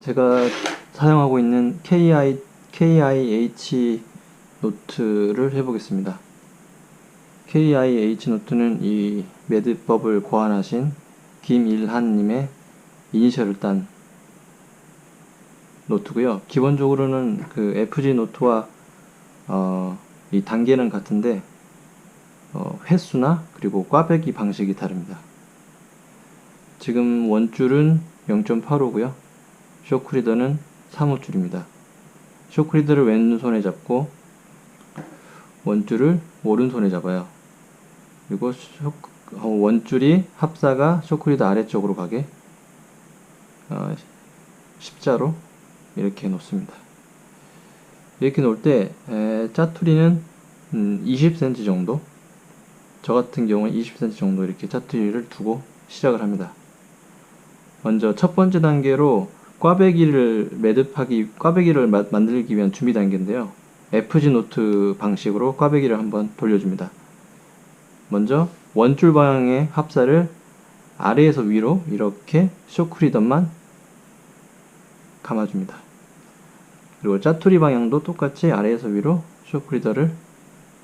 제가 사용하고 있는 KI, KIH 노트를 해보겠습니다. KIH 노트는 이 매듭법을 고안하신 김일한님의 이니셜을 딴 노트고요. 기본적으로는 그 FG 노트와 어, 이 단계는 같은데 어, 횟수나 그리고 꽈배기 방식이 다릅니다. 지금 원줄은 0.85고요. 쇼크리더는 3호줄입니다. 쇼크리더를 왼손에 잡고 원줄을 오른손에 잡아요. 그리고 쇼, 어, 원줄이 합사가 쇼크리더 아래쪽으로 가게 어, 십자로 이렇게 놓습니다. 이렇게 놓을 때 에, 짜투리는 음, 20cm 정도 저 같은 경우는 20cm 정도 이렇게 짜투리를 두고 시작을 합니다. 먼저 첫 번째 단계로 꽈배기를 매듭하기, 꽈배기를 마- 만들기 위한 준비 단계인데요. FG 노트 방식으로 꽈배기를 한번 돌려줍니다. 먼저 원줄 방향의 합사를 아래에서 위로 이렇게 쇼크리더만 감아줍니다. 그리고 짜투리 방향도 똑같이 아래에서 위로 쇼크리더를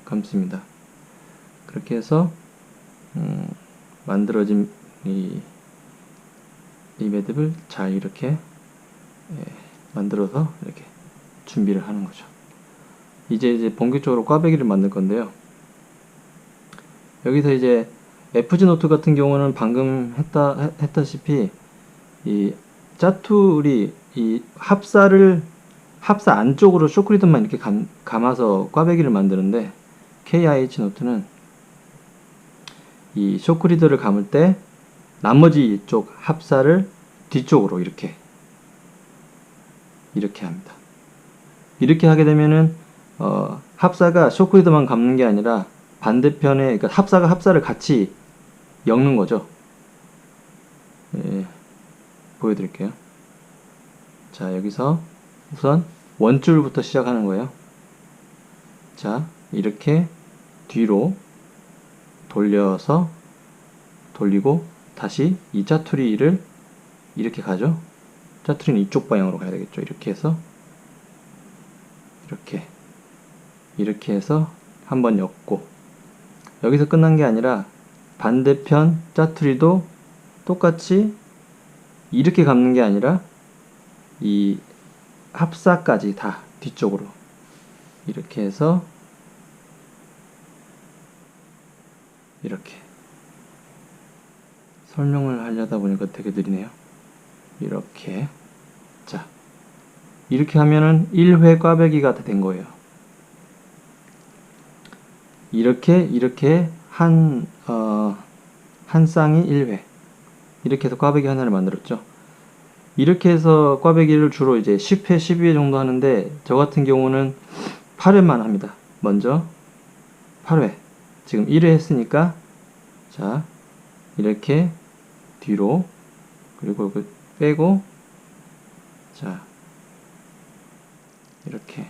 감습니다. 그렇게 해서 음, 만들어진 이, 이 매듭을 잘 이렇게 예, 만들어서 이렇게 준비를 하는 거죠. 이제 이제 본격적으로 꽈배기를 만들 건데요. 여기서 이제 FG 노트 같은 경우는 방금 했다 했- 했다시피 이 짜투리 이 합사를 합사 안쪽으로 쇼크리드만 이렇게 감, 감아서 꽈배기를 만드는데 KIH 노트는 이 쇼크리드를 감을 때 나머지 쪽 합사를 뒤쪽으로 이렇게 이렇게 합니다. 이렇게 하게 되면은 어, 합사가 쇼크리드만 감는 게 아니라 반대편에 그러니까 합사가 합사를 같이 엮는 거죠. 예, 보여드릴게요. 자 여기서 우선 원줄부터 시작하는 거예요. 자 이렇게 뒤로 돌려서 돌리고 다시 이 짜투리를 이렇게 가죠. 짜투리는 이쪽 방향으로 가야 되겠죠. 이렇게 해서 이렇게 이렇게 해서 한번 엮고 여기서 끝난 게 아니라 반대편 짜투리도 똑같이 이렇게 감는 게 아니라 이 합사까지 다 뒤쪽으로 이렇게 해서 이렇게 설명을 하려다 보니까 되게 느리네요. 이렇게 자 이렇게 하면은 1회 꽈배기가 다된 거예요. 이렇게 이렇게 한 어, 한 쌍이 1회 이렇게 해서 꽈배기 하나를 만들었죠. 이렇게 해서 꽈배기를 주로 이제 10회, 12회 정도 하는데 저 같은 경우는 8회만 합니다. 먼저 8회 지금 1회 했으니까 자 이렇게 뒤로 그리고 그 빼고 자 이렇게.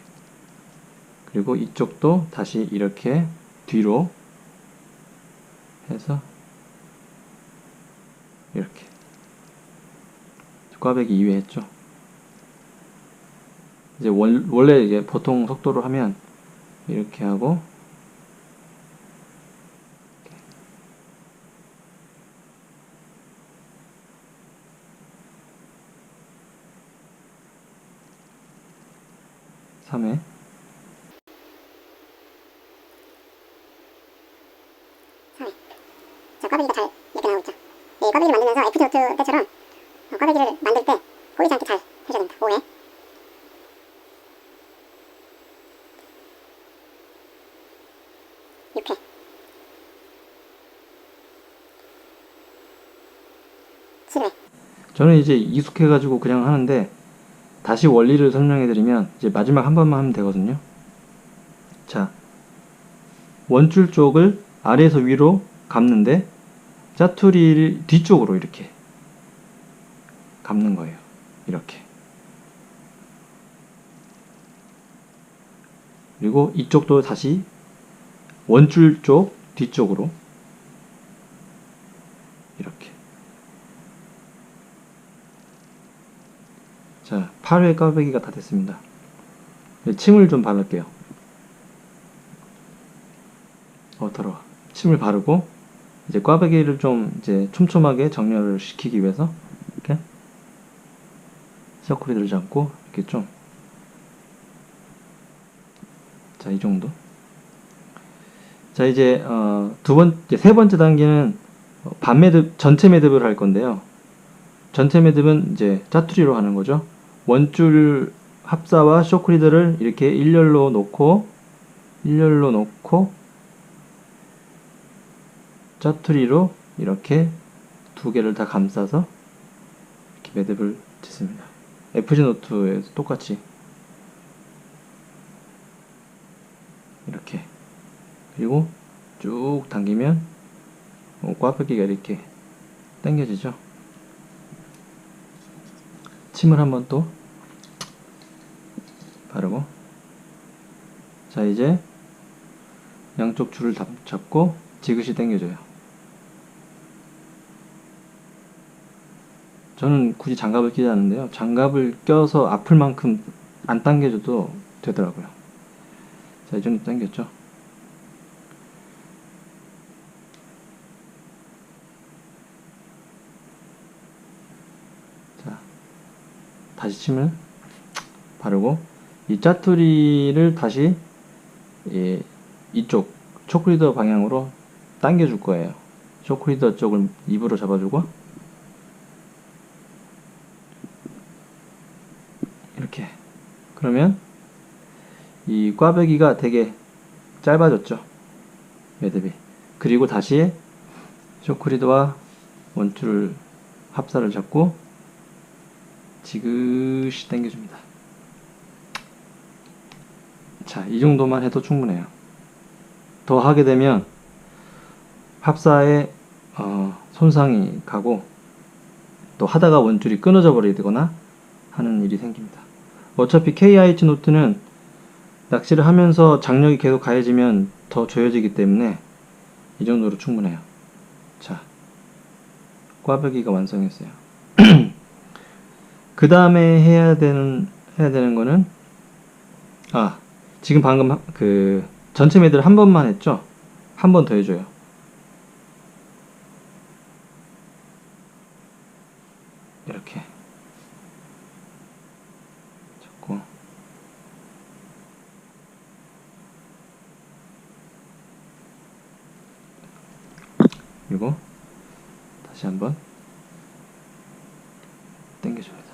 그리고 이쪽도 다시 이렇게 뒤로 해서 이렇게. 꽈배기 2회 했죠. 이제 원, 원래 이제 보통 속도로 하면 이렇게 하고 삼회 자, 꽈배기가 잘 이렇게 나오고 있죠. 이 꽈배기를 만들면서 FG 노트 때처럼 어, 꽈배기를 만들 때 보이지 않게 잘 해줘야 됩니다. 5회. 육회 칠회 저는 이제 익숙해가지고 그냥 하는데 다시 원리를 설명해드리면 이제 마지막 한 번만 하면 되거든요. 자, 원줄 쪽을 아래에서 위로 감는데 짜투리를 뒤쪽으로 이렇게 감는 거예요. 이렇게. 그리고 이쪽도 다시 원줄 쪽 뒤쪽으로 이렇게. 자, 8회 꽈배기가 다 됐습니다. 이제 침을 좀 바를게요. 어, 더러워. 침을 바르고, 이제 꽈배기를 좀 이제 촘촘하게 정렬을 시키기 위해서, 이렇게, 서클리드를 잡고, 이렇게 좀, 자, 이 정도. 자, 이제, 어, 두 번, 이제 세 번째 단계는, 어, 반 매듭, 전체 매듭을 할 건데요. 전체 매듭은 이제 짜투리로 하는 거죠. 원줄 합사와 쇼크리드를 이렇게 일렬로 놓고 일렬로 놓고 짜투리로 이렇게 두 개를 다 감싸서 이렇게 매듭을 짓습니다. FG 노트에서 똑같이 이렇게 그리고 쭉 당기면 어, 꽈배기가 이렇게 당겨지죠. 침을 한번 또 바르고 자 이제 양쪽 줄을 잡- 잡고 지그시 당겨줘요 저는 굳이 장갑을 끼지 않는데요. 장갑을 껴서 아플 만큼 안 당겨줘도 되더라고요. 자 이 정도 당겼죠? 자 다시 침을 바르고 이 짜투리를 다시 예, 이쪽 초크리더 방향으로 당겨줄 거예요. 초크리더 쪽을 입으로 잡아주고 이렇게 그러면 이 꽈배기가 되게 짧아졌죠. 매듭이 그리고 다시 쇼크리드와 원줄을 합사를 잡고 지그시 당겨줍니다. 자, 이 정도만 해도 충분해요. 더 하게 되면 합사에 어, 손상이 가고 또 하다가 원줄이 끊어져 버리거나 하는 일이 생깁니다. 어차피 KIH 노트는 낚시를 하면서 장력이 계속 가해지면 더 조여지기 때문에 이 정도로 충분해요. 자, 꽈배기가 완성했어요. 그 다음에 해야 되는 해야 되는 거는 아 지금 방금 하- 그 전체 매듭 한 번만 했죠? 한 번 더 해줘요. 이렇게 잡고 그리고 다시 한번 당겨줍니다.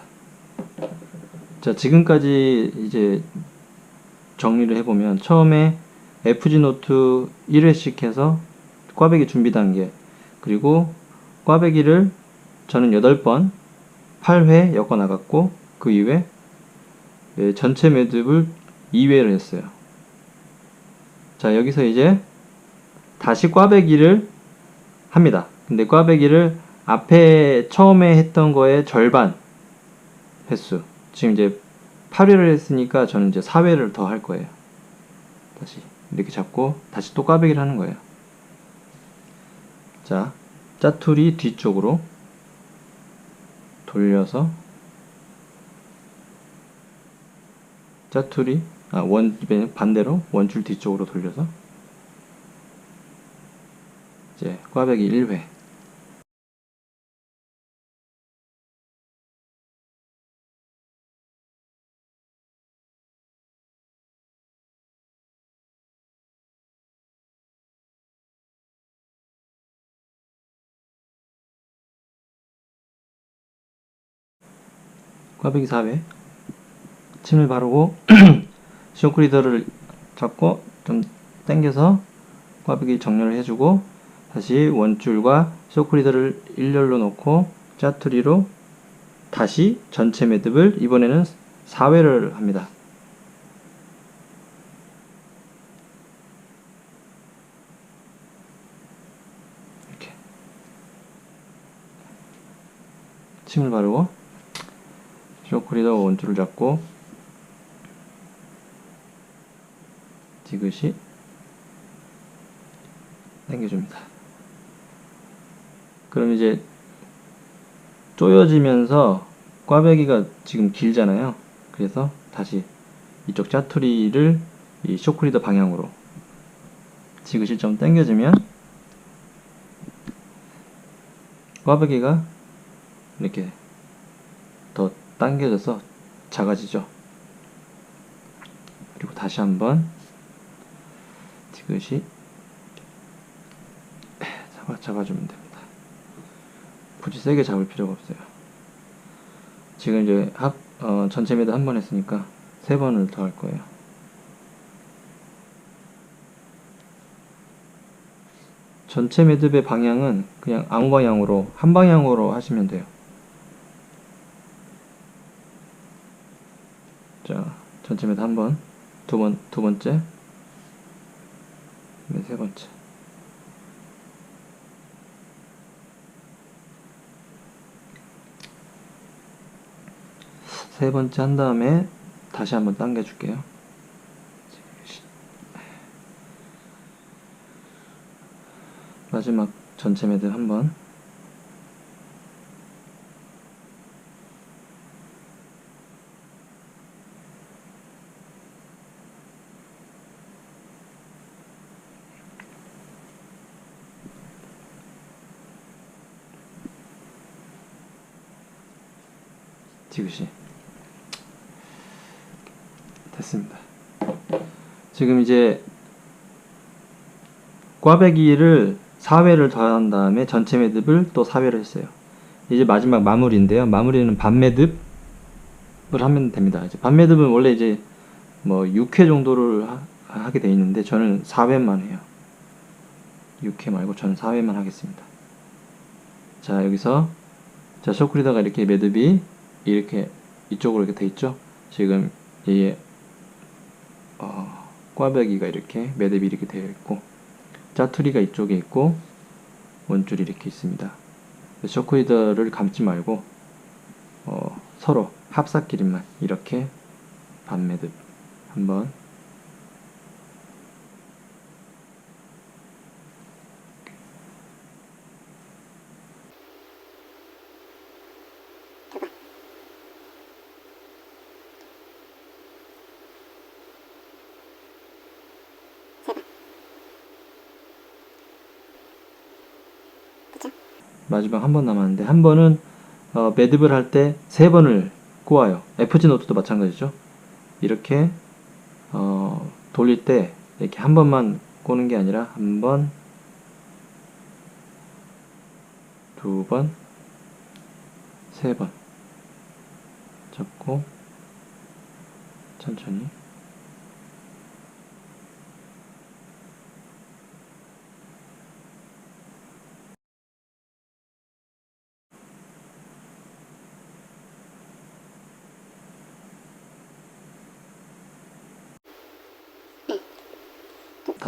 자, 지금까지 이제 정리를 해보면 처음에 FG 노트 1회씩 해서 꽈배기 준비 단계 그리고 꽈배기를 저는 8번 8회 엮어 나갔고 그 이후에 예, 전체 매듭을 2회를 했어요. 자, 여기서 이제 다시 꽈배기를 합니다. 근데 꽈배기를 앞에 처음에 했던 거의 절반 횟수. 지금 이제 8회를 했으니까 저는 이제 4회를 더 할 거예요. 다시 이렇게 잡고 다시 또 꽈배기를 하는 거예요. 자, 짜투리 뒤쪽으로 돌려서 짜투리 아, 원 반대로 원줄 뒤쪽으로 돌려서 이제 꽈배기 1회 꽈배기 4회 침을 바르고 쇼크리더를 잡고 좀 당겨서 꽈배기 정렬을 해주고 다시 원줄과 쇼크리더를 일렬로 놓고 짜투리로 다시 전체 매듭을 이번에는 4회를 합니다. 침을 바르고 쇼크리더 원줄을 잡고 지그시 당겨줍니다. 그럼 이제 조여지면서 꽈배기가 지금 길잖아요. 그래서 다시 이쪽 짜투리를 이 쇼크리더 방향으로 지그시 좀 당겨주면 꽈배기가 이렇게 더 당겨져서 작아지죠. 그리고 다시 한번 지그시 잡아, 잡아주면 됩니다. 굳이 세게 잡을 필요가 없어요. 지금 이제 합, 어, 전체 매듭 한 번 했으니까 세 번을 더 할 거예요. 전체 매듭의 방향은 그냥 아무 방향으로 한 방향으로 하시면 돼요. 자, 전체 매듭 한 번, 두 번, 두 번째, 네, 세 번째. 세 번째 한 다음에 다시 한번 당겨 줄게요. 마지막 전체 매듭 한 번. 지그시 됐습니다. 지금 이제 꽈배기를 4회를 더한 다음에 전체 매듭을 또 4회를 했어요. 이제 마지막 마무리인데요. 마무리는 반 매듭을 하면 됩니다. 이제 반 매듭은 원래 이제 뭐 6회 정도를 하, 게돼 있는데 저는 4회만 해요. 6회 말고 저는 4회만 하겠습니다. 자, 여기서 자, 쇼크리더가 이렇게 매듭이 이렇게 이쪽으로 이렇게 돼 있죠. 지금 이게 어, 꽈배기가 이렇게 매듭이 이렇게 되어 있고 짜투리가 이쪽에 있고 원줄이 이렇게 있습니다. 쇼크리더를 감지 말고 어, 서로 합사끼리만 이렇게 반매듭 한번. 그쵸? 마지막 한 번 남았는데 한 번은 어, 매듭을 할 때 세 번을 꼬아요. FG 노트도 마찬가지죠. 이렇게 어, 돌릴 때 이렇게 한 번만 꼬는 게 아니라 한 번, 두 번, 세 번 잡고 천천히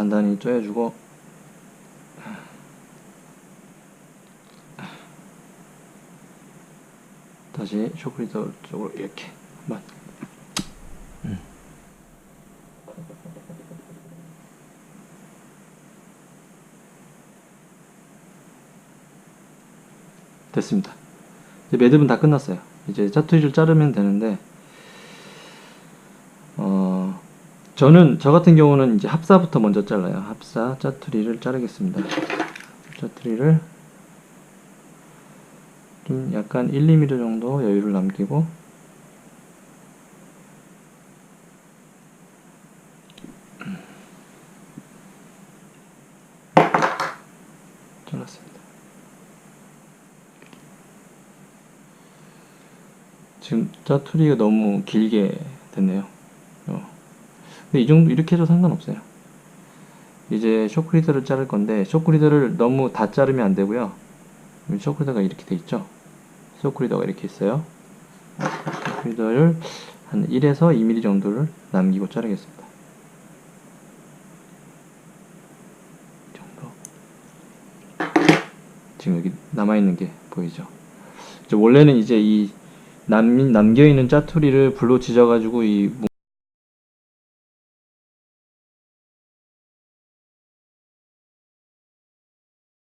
단단히 쪼여주고 다시 쇼크리더 쪽으로 이렇게 한번 음. 됐습니다. 이제 매듭은 다 끝났어요. 이제 짜투리를 자르면 되는데 어 저는 저 같은 경우는 이제 합사부터 먼저 잘라요. 합사 짜투리를 자르겠습니다. 짜투리를 좀 약간 1, 2mm 정도 여유를 남기고 잘랐습니다. 지금 짜투리가 너무 길게 됐네요. 어. 근데 이 정도 이렇게 해도 상관없어요. 이제 쇼크리더를 자를 건데 쇼크리더를 너무 다 자르면 안 되고요. 쇼크리더가 이렇게 돼 있죠. 쇼크리더가 이렇게 있어요. 쇼크리더를 한 1에서 2mm 정도를 남기고 자르겠습니다. 이 정도. 지금 여기 남아 있는 게 보이죠. 이제 원래는 이제 이 남, 남겨 있는 짜투리를 불로 지져가지고 이